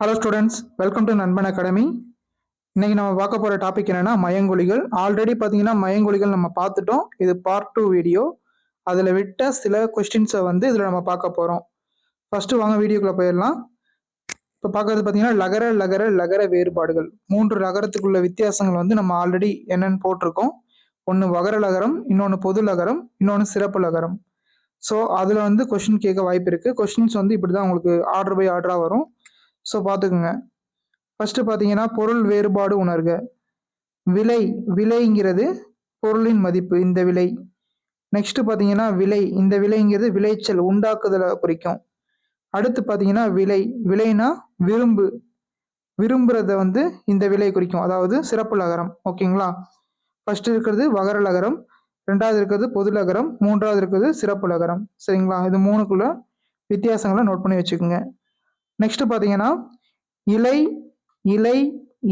Hello students welcome to Nanban academy இன்றைக்கி நம்ம பார்க்க போகிற டாபிக் என்னென்னா மயங்கொலிகள். ஆல்ரெடி பார்த்தீங்கன்னா மயங்கொலிகள் நம்ம பார்த்துட்டோம். இது பார்ட் டூ வீடியோ அதில் விட்ட சில கொஸ்டின்ஸை வந்து இதில் நம்ம பார்க்க போகிறோம் ஃபஸ்ட்டு வாங்க வீடியோக்குள்ளே போயிடலாம். இப்போ பார்க்கறது பார்த்தீங்கன்னா லகர லகர லகர வேறுபாடுகள். மூன்று லகரத்துக்குள்ள வித்தியாசங்கள் வந்து நம்ம ஆல்ரெடி என்னென்னு போட்டிருக்கோம். ஒன்று வகர லகரம் இன்னொன்று பொது லகரம் இன்னொன்று சிறப்பு லகரம். ஸோ அதில் வந்து கொஷின் கேட்க வாய்ப்பு இருக்குது கொஷின்ஸ் வந்து இப்படி தான் உங்களுக்கு ஆர்டர் பை ஆர்டராக வரும். ஸோ பார்த்துக்குங்க. ஃபஸ்ட்டு பார்த்தீங்கன்னா பொருள் வேறுபாடு உணர்க. விலை விலைங்கிறது பொருளின் மதிப்பு இந்த விலை. நெக்ஸ்ட் பார்த்தீங்கன்னா விலை. இந்த விலைங்கிறது விளைச்சல் உண்டாக்குதலை குறிக்கும். அடுத்து பார்த்தீங்கன்னா விலை. விலைனா விரும்பு. விரும்புறத வந்து இந்த விலை குறிக்கும். அதாவது சிறப்பு லகரம். ஓகேங்களா? ஃபர்ஸ்ட் இருக்கிறது வகர லகரம். ரெண்டாவது இருக்கிறது பொது லகரம். மூன்றாவது இருக்கிறது சிறப்பு லகரம். சரிங்களா? இது மூணுக்குள்ள வித்தியாசங்களை நோட் பண்ணி வச்சுக்கோங்க. நெக்ஸ்ட் பார்த்தீங்கன்னா இலை இலை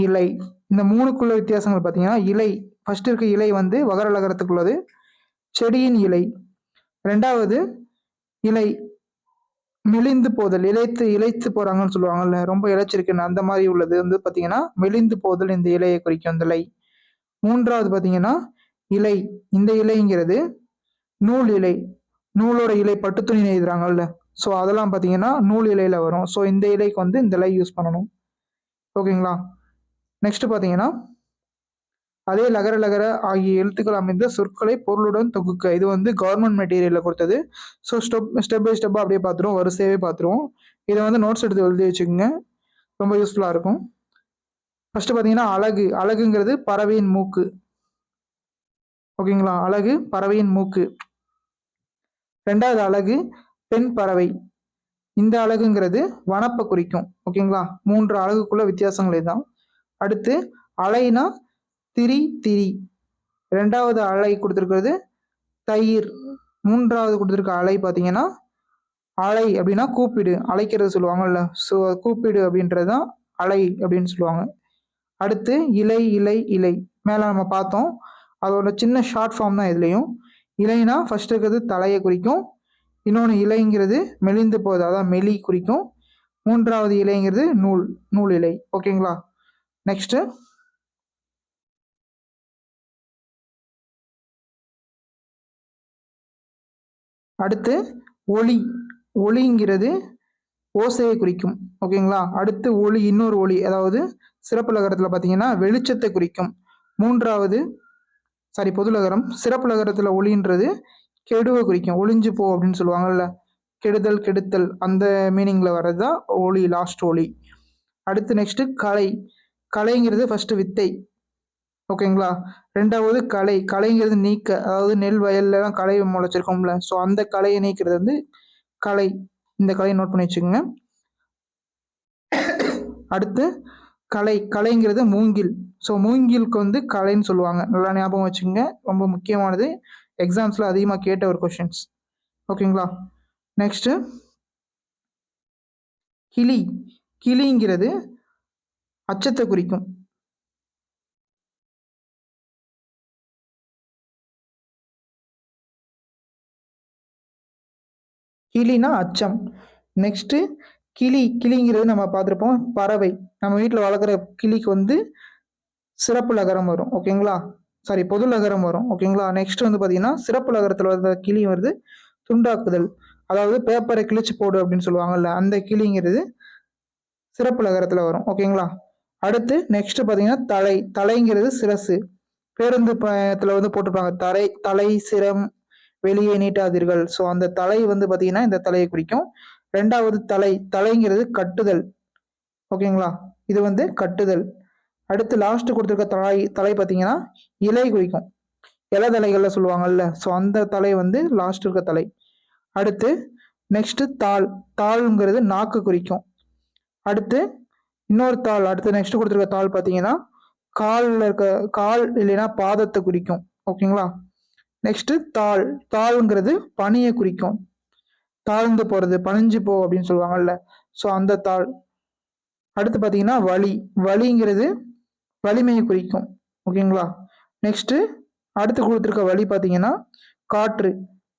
இலை. இந்த மூணுக்குள்ள வித்தியாசங்கள் பார்த்தீங்கன்னா இலை. ஃபர்ஸ்ட் இருக்க இலை வந்து வகரலகரத்துக்குள்ளது செடியின் இலை. ரெண்டாவது இலை. மெலிந்து போதல். இலைத்து இலைத்து போறாங்கன்னு சொல்லுவாங்கல்ல ரொம்ப இழைச்சிருக்குன்னு அந்த மாதிரி உள்ளது வந்து பார்த்தீங்கன்னா மெலிந்து போதல் இந்த இலையை குறிக்கும் இந்த இலை. மூன்றாவது பார்த்தீங்கன்னா இலை. இந்த இலைங்கிறது நூல் இலை. நூலோட இலை பட்டு துணி நெய்துறாங்கல்ல ஸோ அதெல்லாம் பார்த்தீங்கன்னா நூல் இலையில் வரும். ஸோ இந்த இலைக்கு வந்து இந்த இலை யூஸ் பண்ணணும். ஓகேங்களா நெக்ஸ்ட் பார்த்தீங்கன்னா அதே லகர லகர ஆகிய எழுத்துக்கள் அமைந்த சொற்களை பொருளுடன் தொகுக்க. இது வந்து கவர்மெண்ட் மெட்டீரியலில் கொடுத்தது. ஸோ ஸ்டெப் ஸ்டெப் பை ஸ்டெப்பாக அப்படியே பார்த்துருவோம் வரிசையாகவே பார்த்துருவோம் இதை வந்து நோட்ஸ் எடுத்து எழுதி வச்சுக்கோங்க. ரொம்ப யூஸ்ஃபுல்லாக இருக்கும். ஃபஸ்ட்டு பார்த்தீங்கன்னா அழகு. அழகுங்கிறது பறவையின் மூக்கு. ஓகேங்களா அழகு பறவையின் மூக்கு. ரெண்டாவது அழகு பெண் பறவை. இந்த அழகுங்கிறது வனப்பை குறிக்கும். ஓகேங்களா மூன்று அழகுக்குள்ள வித்தியாசங்கள் இதுதான். அடுத்து அலைனா திரி திரி. ரெண்டாவது அலை கொடுத்துருக்கிறது தயிர். மூன்றாவது கொடுத்துருக்க அலை பார்த்தீங்கன்னா அலை அப்படின்னா கூப்பிடு. அழைக்கிறது சொல்லுவாங்கல்ல. ஸோ கூப்பிடு அப்படின்றது தான் அலை அப்படின்னு சொல்லுவாங்க. அடுத்து இலை இலை இலை. மேலே நம்ம பார்த்தோம். அதோட சின்ன ஷார்ட் ஃபார்ம் தான் இதுலேயும். இலைனா ஃபர்ஸ்ட் இருக்கிறது தலையை குறிக்கும். இன்னொன்று இலைங்கிறது மெலிந்து போகுது. அதான் மெலி குறிக்கும். மூன்றாவது இலைங்கிறது நூல் நூல் இலை. ஓகேங்களா? நெக்ஸ்ட்டு அடுத்து ஒளி. ஒளிங்கிறது ஓசையை குறிக்கும். ஓகேங்களா? அடுத்து ஒளி இன்னொரு ஒளி. அதாவது சிறப்புலகரத்தில் பார்த்தீங்கன்னா வெளிச்சத்தை குறிக்கும். மூன்றாவது சாரி பொதுலகரம் சிறப்புலகரத்தில் ஒளின்றது கெடுவை குறிக்கும். ஒளிஞ்சு போ அப்படின்னு சொல்லுவாங்கல்ல. கெடுதல் கெடுத்தல். அந்த மீனிங்கில் வர்றது தான் ஒளி லாஸ்ட் ஒளி. அடுத்து நெக்ஸ்ட்டு கலை. கலைங்கிறது ஃபஸ்ட்டு வித்தை. ஓகேங்களா ரெண்டாவது கலை. கலைங்கிறது நீக்க. அதாவது நெல் வயல்லாம் களை முளைச்சிருக்கோம்ல ஸோ அந்த கலையை நீக்கிறது வந்து கலை. இந்த கலையை நோட் பண்ணி வச்சுக்கோங்க. அடுத்து கலை. கலைங்கிறது மூங்கில். ஸோ மூங்கிலுக்கு வந்து கலைன்னு சொல்லுவாங்க. நல்லா ஞாபகம் வச்சுக்கோங்க. ரொம்ப முக்கியமானது. எக்ஸாம்ஸில் அதிகமாக கேட்ட ஒரு கொஷின்ஸ் ஓகேங்களா நெக்ஸ்ட்டு கிளி. கிளிங்கிறது அச்சத்தை குறிக்கும். கிளினா அச்சம். நெக்ஸ்ட்டு கிளி. கிளிங்கிறது நம்ம பார்த்துருப்போம் பறவை. நம்ம வீட்டில் வளர்க்குற கிளிக்கு வந்து சிறப்பு லகரம் வரும். ஓகேங்களா சாரி பொது லகரம் வரும். ஓகேங்களா நெக்ஸ்ட் வந்து பார்த்தீங்கன்னா சிறப்பு லகரத்தில் வந்த கிளி வருது. துண்டாக்குதல். அதாவது பேப்பரை கிழிச்சு போடு அப்படின்னு சொல்லுவாங்கல்ல அந்த கிளிங்கிறது சிறப்பு லகரத்தில் வரும். ஓகேங்களா அடுத்து நெக்ஸ்ட் பார்த்தீங்கன்னா தலை. தலைங்கிறது சிரசு. பேருந்து பயணத்தில் வந்து போட்டிருப்பாங்க. தலை தலை சிரம் வெளியே நீட்டாதீர்கள். ஸோ அந்த தலை வந்து பார்த்தீங்கன்னா இந்த தலையை குறிக்கும். ரெண்டாவது தலை. தலைங்கிறது கட்டுதல். ஓகேங்களா இது வந்து கட்டுதல். அடுத்து லாஸ்ட் கொடுத்துருக்க தலை தலை பார்த்தீங்கன்னா இலை குறிக்கும் இலை தலைகள்ல சொல்லுவாங்கல்ல ஸோ அந்த தலை வந்து லாஸ்ட் இருக்க தலை. அடுத்து நெக்ஸ்ட் தாள். தாள்ங்கிறது நாக்கு குறிக்கும். அடுத்து இன்னொரு தாள். அடுத்து நெக்ஸ்ட் கொடுத்துருக்க தாள் பார்த்தீங்கன்னா காலில் இருக்க கால் இல்லைன்னா பாதத்தை குறிக்கும். ஓகேங்களா நெக்ஸ்ட் தாள். தாள்ங்கிறது பனியை குறிக்கும். தாழ்ந்து போறது பனிஞ்சு போ அப்படின்னு சொல்லுவாங்கல்ல ஸோ அந்த தாள். அடுத்து பார்த்தீங்கன்னா வலி. வலிங்கிறது வலிமையை குறிக்கும். ஓகேங்களா? நெக்ஸ்ட்டு அடுத்து கொடுத்துருக்க வழி பார்த்தீங்கன்னா காற்று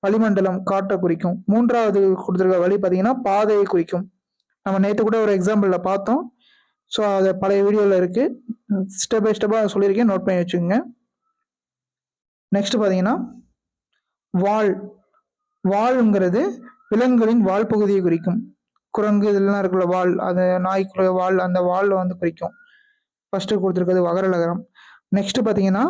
வளிமண்டலம் காற்றை குறிக்கும். மூன்றாவது கொடுத்துருக்க வழி பார்த்தீங்கன்னா பாதையை குறிக்கும். நம்ம நேற்று கூட ஒரு எக்ஸாம்பிளில் பார்த்தோம். ஸோ அது பழைய வீடியோவில் இருக்குது ஸ்டெப் பை ஸ்டெப்பாக சொல்லியிருக்கேன். நோட் பண்ணி வச்சுக்கோங்க. நெக்ஸ்ட் பார்த்தீங்கன்னா வால். வால்ங்கிறது விலங்குகளின் வால் பகுதியை குறிக்கும். குரங்கு இதெல்லாம் இருக்குல்ல வால். அது நாய்க்குள்ள வால் அந்த வாலில் வந்து குறிக்கும். ஃபஸ்ட்டு கொடுத்துருக்கிறது வகர நகரம் நெக்ஸ்ட் பார்த்தீங்கன்னா